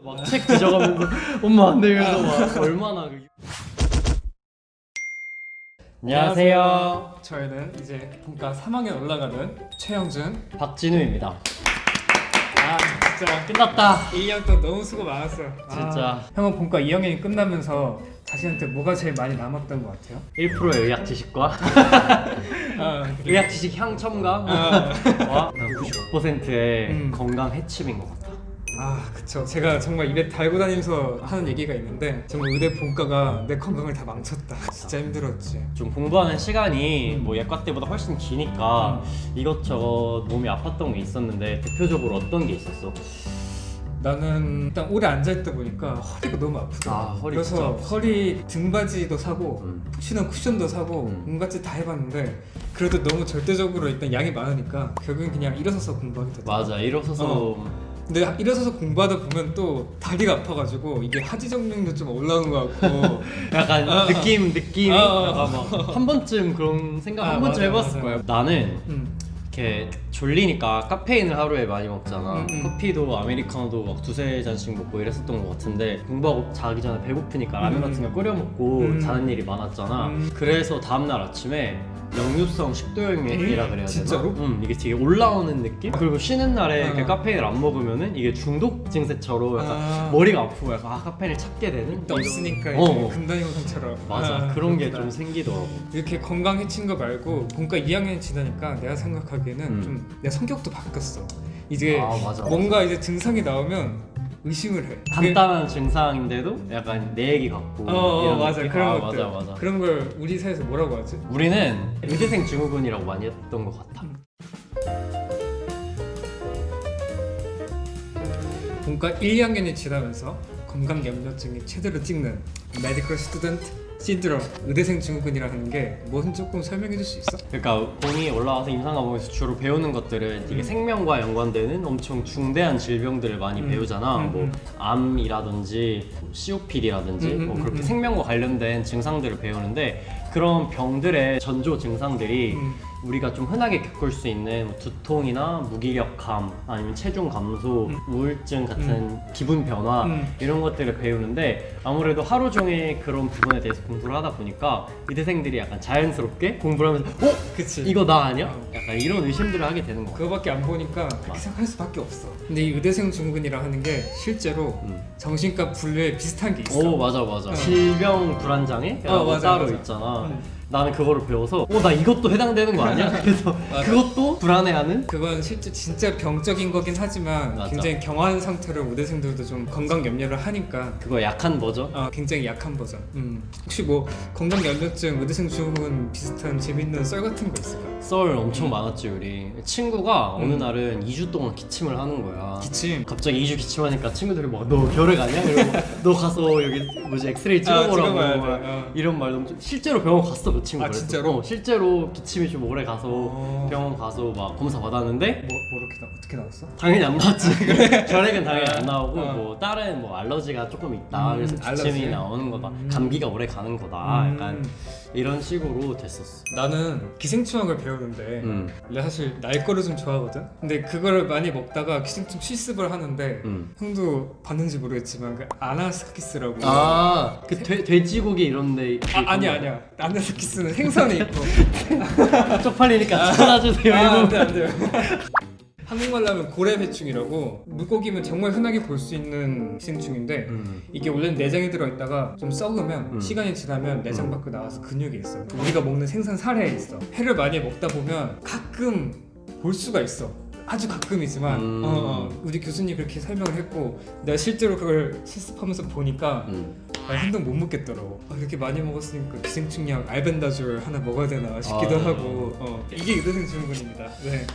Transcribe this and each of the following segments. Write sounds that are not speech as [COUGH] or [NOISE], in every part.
막 책 뒤져가면서 [LAUGHS] 엄마 안 돼, 이러면서 막 얼마나 그... 안녕하세요. 저희는 이제 본과 3학년 올라가는 최영준. 박진우입니다. 아 진짜 끝났다. 1년 동안 너무 수고 많았어. 진짜. 아, 형은 본과 2학년이 끝나면서 자신한테 뭐가 제일 많이 남았던 것 같아요? 1%의 의학 지식과 [LAUGHS] 아, 의학 지식 향 첨가와 아, 99%의 음. 건강 해침인 것 같아. 아 그쵸. 제가 정말 입에 달고 다니면서 하는 얘기가 있는데 정말 의대 본과가 내 건강을 다 망쳤다. 진짜 힘들었지. 좀 공부하는 시간이 뭐 예과 때보다 훨씬 기니까 이것저것 몸이 아팠던 게 있었는데 대표적으로 어떤 게 있었어? 나는 일단 오래 앉아있다 보니까 허리가 너무 아프더라고 아, 허리 그래서 진짜 아프지. 허리 등받이도 사고 음. 푹 쉬는 쿠션도 사고 음. 온갖 짓 다 해봤는데 그래도 너무 절대적으로 일단 양이 많으니까 결국엔 그냥 일어서서 공부하게 되더라고 맞아 일어서서 어. 근데 일어서서 공부하다 보면 또 다리가 아파가지고 이게 하지 정맥도 좀 올라오는 것 같고 [LAUGHS] 약간 어, 어. 느낌 느낌이 어, 어. 약간 막한 번쯤 그런 생각 아, 한 번쯤 맞아, 해봤을 맞아. 거예요. 나는 음. 이렇게 졸리니까 카페인을 하루에 많이 먹잖아. 음, 음. 커피도 아메리카노도 막 두세 잔씩 먹고 이랬었던 것 같은데 공부하고 자기 전에 배고프니까 라면 음. 같은 거 끓여 먹고 음. 자는 일이 많았잖아. 음. 그래서 다음날 아침에 역류성 식도염이라 에? 그래야 진짜로? 되나? 음, 이게 되게 올라오는 느낌? 그리고 쉬는 날에 이렇게 어. 카페인을 안 먹으면은 이게 중독 증세처럼 약간 아. 머리가 아프고 약간 아 카페인을 찾게 되는 또 없으니까 어, 이제 어. 금단 현상처럼 맞아 아, 그런 게 그렇구나. 좀 생기더라고 이렇게 건강 해친 거 말고 본과 2학년이 지나니까 내가 생각하기에는 음. 좀내 성격도 바뀌었어. 이제 아, 맞아, 뭔가 이제 증상이 나오면 의심을 해. 간단한 증상인데도 약간 내 얘기 같고 어, 어 이런 맞아 느낌? 그런 아, 것들. 맞아 맞아 그런 걸 우리 사이에서 뭐라고 하지? 우리는 의대생 증후군이라고 많이 했던 것 같아 본과 1, 2학년이 지나면서 건강 염려증이 최대로 찍는 메디컬 스튜던트 신드롬 의대생 증후군이라는 게 뭐든 조금 설명해 줄 수 있어? 그러니까 본이 올라와서 임상 과목에서 주로 배우는 것들은 되게 음. 생명과 연관되는 엄청 중대한 질병들을 많이 음. 배우잖아 음, 뭐 음. 암이라든지 COPD라든지 음, 음, 뭐 음, 그렇게 음. 생명과 관련된 증상들을 배우는데 그런 병들의 전조 증상들이 음. 우리가 좀 흔하게 겪을 수 있는 뭐 두통이나 무기력감 아니면 체중 감소, 음. 우울증 같은 기분 변화 음. 이런 것들을 배우는데 아무래도 하루 종일 그런 부분에 대해서 공부를 하다 보니까 의대생들이 약간 자연스럽게 공부를 하면서 어? 그치. 이거 나 아니야? 어. 약간 이런 의심들을 하게 되는 거 같아 그거밖에 안 보니까 그렇게 생각할 수밖에 없어. 근데 이 의대생 증후군이라 하는 게 실제로 음. 정신과 분류에 비슷한 게 있어. 오 맞아 맞아 어. 질병 불안 장애 어, 맞아, 따로 맞아. 있잖아 음. 나는 그거를 배워서 어 나 이것도 해당되는 거 아니야? [LAUGHS] 그래서 맞아. 그것도 불안해하는 그건 실제 진짜 병적인 거긴 하지만 맞아. 굉장히 경화한 상태로 의대생들도 좀 건강 염려를 하니까 그거 약한 버전? 어, 굉장히 약한 버전. 음. 혹시 뭐 건강 염려증, 의대생 증후군 비슷한 재밌는 썰 같은 거 있을까? 썰 엄청 많았지 우리 친구가 어느 음. 날은 2주 동안 기침을 하는 거야 기침. 갑자기 2주 기침하니까 친구들이 막너 결핵 아니야? 이러고 너 가서 여기 뭐지 엑스레이 아, 찍어보라고 찍어봐야 돼. 막 어. 이런 말도 엄청 실제로 병원 갔어 그 친구 아. 진짜로? 어, 실제로 기침이 좀 오래 가서 어. 병원 가서 막 검사 받았는데 뭐, 뭐 이렇게 나, 어떻게 나왔어? 당연히 안 나왔지 [LAUGHS] 결핵은 당연히 안 나오고 어. 뭐 다른 뭐 알러지가 조금 있다 음, 그래서 기침이 알러지? 나오는 거다 음. 감기가 오래 가는 거다 음. 약간 이런 식으로 됐었어 나는 기생충학을 배우는데 음. 내가 사실 날 거를 좀 좋아하거든. 근데 그거를 많이 먹다가 기생충 실습을 하는데 음. 형도 봤는지 모르겠지만 그 아나스키스라고. 아그 돼지고기 이런데 아, 아니야 아니야. 아나스키스 는 생선에 있고. [LAUGHS] 쪽팔리니까 찾아주세요 아. 안돼 안돼. [LAUGHS] 한국말로 하면 고래배충이라고 물고기면 정말 흔하게 볼 수 있는 기생충인데 음. 이게 원래는 내장에 들어있다가 좀 썩으면 음. 시간이 지나면 내장 밖으로 나와서 근육이 있어 우리가 먹는 생선 살에 있어 회를 많이 먹다 보면 가끔 볼 수가 있어 아주 가끔이지만 음. 어, 어. 우리 교수님 그렇게 설명을 했고 내가 실제로 그걸 실습하면서 보니까 음. 나 행동 못 먹겠더라고 아, 그렇게 많이 먹었으니까 기생충약 알벤다졸 하나 먹어야 되나 싶기도 아, 하고 어. 이게 의대생 증후군입니다 네.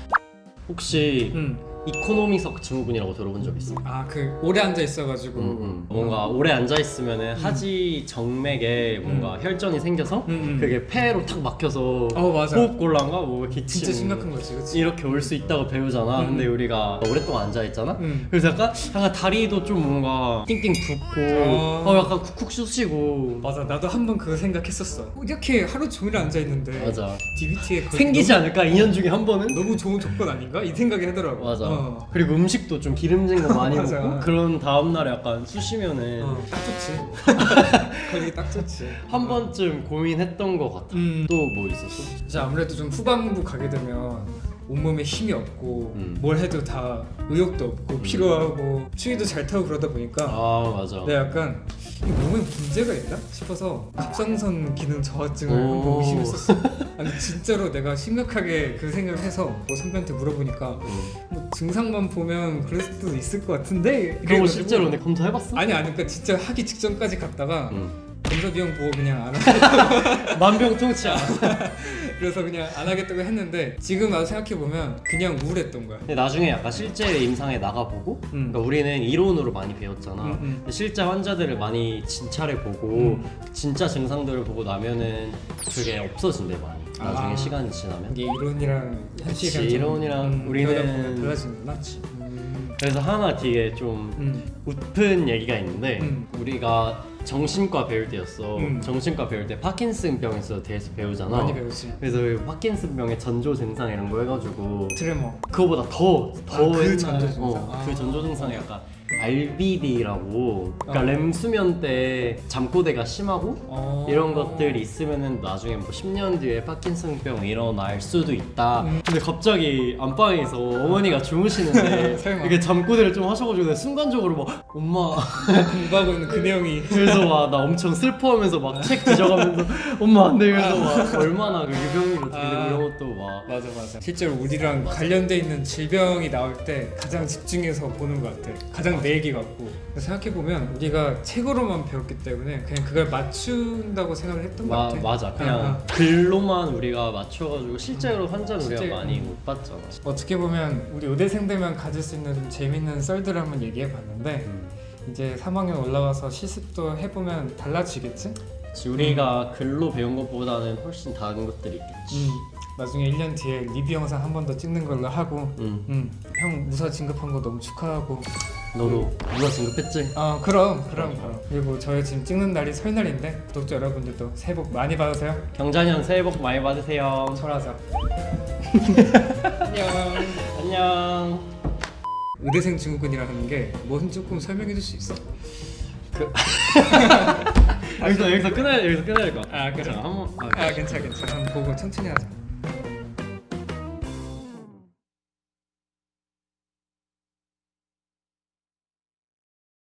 혹시 음. 이코노미석 증후군이라고 들어본 적 있어? 아그 오래 앉아 있어가지고 음, 음. 뭔가 오래 앉아 있으면은 하지 정맥에 뭔가 혈전이 생겨서 음, 음. 그게 폐로 탁 막혀서 어 맞아 호흡 곤란과 뭐 기침 진짜 심각한 거지 그치? 이렇게 올 수 있다고 배우잖아. 음. 근데 우리가 오랫동안 앉아 있잖아. 음. 그래서 약간 약간 다리도 좀 뭔가 띵띵 붓고 어. 어, 약간 쿡쿡 쑤시고 맞아 나도 한 번 그거 생각했었어 이렇게 하루 종일 앉아 있는데 맞아. DBT에 생기지 않을까 2년 중에 한 번은? 너무, 너무 좋은 조건 아닌가 이 생각이 하더라고 맞아. 어. 그리고 음식도 좀 기름진 거 많이 [LAUGHS] 맞아. 먹고 그런 다음 날에 약간 쑤시면은 어, 딱 좋지. [LAUGHS] 거기 딱 좋지. 한 번쯤 고민했던 것 같아. 음. 또 뭐 있었어? 이제 아무래도 좀 후반부 가게 되면 온몸에 힘이 없고 음. 뭘 해도 다 의욕도 없고 피로하고 추위도 잘 타고 그러다 보니까 아 맞아. 내가 약간 이 몸에 문제가 있나 싶어서 갑상선 기능 저하증을 오. 한번 의심했었어. [LAUGHS] 아니 진짜로 내가 심각하게 그 생각을 해서 뭐 선배한테 물어보니까 음. 뭐 증상만 보면 그럴 수도 있을 것 같은데 그거 그래가지고 실제로 내 검사해봤어? 아니 아니 그러니까 진짜 하기 직전까지 갔다가 응. 검사 비용 보고 그냥 안 [LAUGHS] 하고 만병통치약. [LAUGHS] 그래서 그냥 안 하겠다고 했는데 지금 와서 생각해 보면 그냥 우울했던 거야. 근데 나중에 약간 실제 임상에 나가보고 음. 그러니까 우리는 이론으로 많이 배웠잖아 음, 음. 근데 실제 환자들을 많이 진찰해 보고 음. 진짜 증상들을 보고 나면은 그게 없어진대 많이 나중에 아. 시간이 지나면 이게 이론이랑 그치, 현실이랑 좀, 이론이랑 우리는- 배우다 보면 달라지는구나. 음. 그래서 하나 되게 좀 음. 웃픈 얘기가 있는데 음. 우리가 정신과 배울 때였어 음. 정신과 배울 때 파킨슨병에 대해서 배우잖아 많이 배우지. 그래서 그 파킨슨병의 전조 증상 이런 거 해가지고 트레머. 그거보다 더, 더 아, 그 전조 증상. 어, 아. 그 전조 증상이 약간 RBD라고 그러니까 어. 렘 수면 때 잠꼬대가 심하고 어. 이런 것들이 있으면은 나중에 뭐 10년 뒤에 파킨슨병 일어날 수도 있다. 음. 근데 갑자기 안방에서 어머니가 주무시는데 [LAUGHS] 설마. 이게 잠꼬대를 좀 하셔가지고 내가 순간적으로 막 엄마 공부하고 있는 그 내용이 [LAUGHS] 그래서 막 나 엄청 슬퍼하면서 막 책 뒤져가면서 [LAUGHS] 엄마 안돼 이러면서 막 얼마나 그 유병이로 어떻게 되고 아. 이런 것도 막 맞아 맞아. 실제로 우리랑 관련돼 있는 질병이 나올 때 가장 집중해서 보는 것 같아. 가장 내 얘기 같고. 생각해 보면 우리가 책으로만 배웠기 때문에 그냥 그걸 맞춘다고 생각을 했던 것 마, 같아. 맞아 그냥 아, 아. 글로만 우리가 맞춰가지고 실제로 환자는 우리가 실제- 많이 못 봤잖아 어떻게 보면 우리 의대생들만 가질 수 있는 좀 재밌는 썰들을 한번 얘기해 봤는데 음. 이제 3학년 올라와서 실습도 해보면 달라지겠지? 그치, 우리가 글로 배운 것보다는 훨씬 다른 것들이 있겠지 음. 나중에 1년 뒤에 리뷰 영상 한 번 더 찍는 걸로 하고 음. 음. 형 무사 진급한 거 너무 축하하고 너도 누가 진급했지? 아 그럼 그럼 그럼. 그리고 저희 지금 찍는 날이 설날인데 구독자 여러분들도 새해 복 많이 받으세요. 경자년 새해 복 많이 받으세요. 철하자 [LAUGHS] 안녕. 안녕. 의대생 증후군이라는 게 뭐든 조금 설명해 줄 수 있어? [LAUGHS] [LAUGHS] 여기서 여기서 끊어야 여기서 끊어야 될것 같아. 아 그래? 자, 한번 아, 아 괜찮아 괜찮아. 한번 보고 천천히 하자